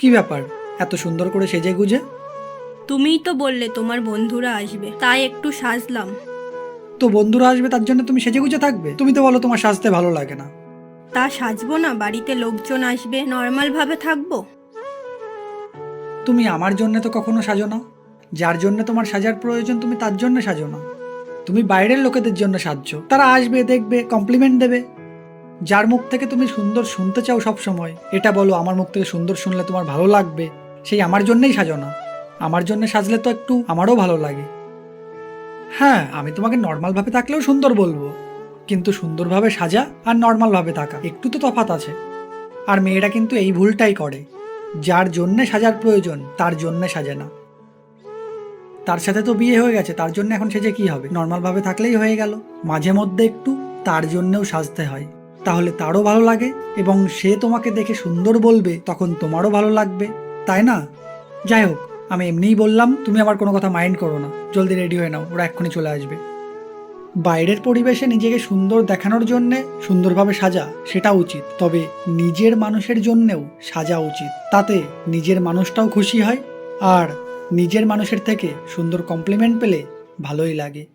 কি ব্যাপার? এত সুন্দর করে সেজে গুজে? তুমিই তো বললে তোমার বন্ধুরা আসবে তাই একটু সাজলাম। তো বন্ধুরা আসবে তার জন্য তুমি সেজে গুজে থাকবে? তুমি তো বলো তোমার সাজতে ভালো লাগে না। তা সাজবো না বাড়িতে লোকজন আসবে নর্মাল ভাবে থাকব? তুমি আমার জন্য তো কখনো সাজো না। যার জন্য তোমার সাজার প্রয়োজন তুমি তার জন্য সাজো না। তুমি বাইরের লোকেদের জন্য সাজছো। তারা আসবে দেখবে কমপ্লিমেন্ট দেবে। যার মুখ থেকে তুমি সুন্দর শুনতে চাও সব সময়, এটা বলো, আমার মুখ থেকে সুন্দর শুনলে তোমার ভালো লাগবে। সেই আমার জন্যই সাজো না আমার জন্য সাজলে তো একটু আমারও ভালো লাগে। হ্যাঁ আমি তোমাকে নর্মালভাবে থাকলেও সুন্দর বলব। কিন্তু সুন্দরভাবে সাজা আর নর্মালভাবে থাকা, একটু তো তফাৎ আছে। আর মেয়েরা কিন্তু এই ভুলটাই করে। যার জন্যে সাজার প্রয়োজন, তার জন্যে সাজে না। তার সাথে তো বিয়ে হয়ে গেছে, তার জন্য এখন সেজে কি হবে? নর্মালভাবে থাকলেই হয়ে গেল। মাঝে মধ্যে একটু, তার জন্যেও সাজতে হয়। তাহলে তারও ভালো লাগে এবং সে তোমাকে দেখে সুন্দর বলবে, তখন তোমারও ভালো লাগবে, তাই না? যাই হোক, আমি এমনিই বললাম, তুমি আমার কোনো কথা মাইন্ড করো না, জলদি রেডি হয়ে নাও, ওরা এক্ষুনি চলে আসবে। বাইরের পরিবেশে নিজেকে সুন্দর দেখানোর জন্যে সুন্দরভাবে সাজা সেটা উচিত, তবে নিজের মানুষের জন্যেও সাজা উচিত, তাতে নিজের মানুষটাও খুশি হয়, আর নিজের মানুষের থেকে সুন্দর কমপ্লিমেন্ট পেলে ভালোই লাগে।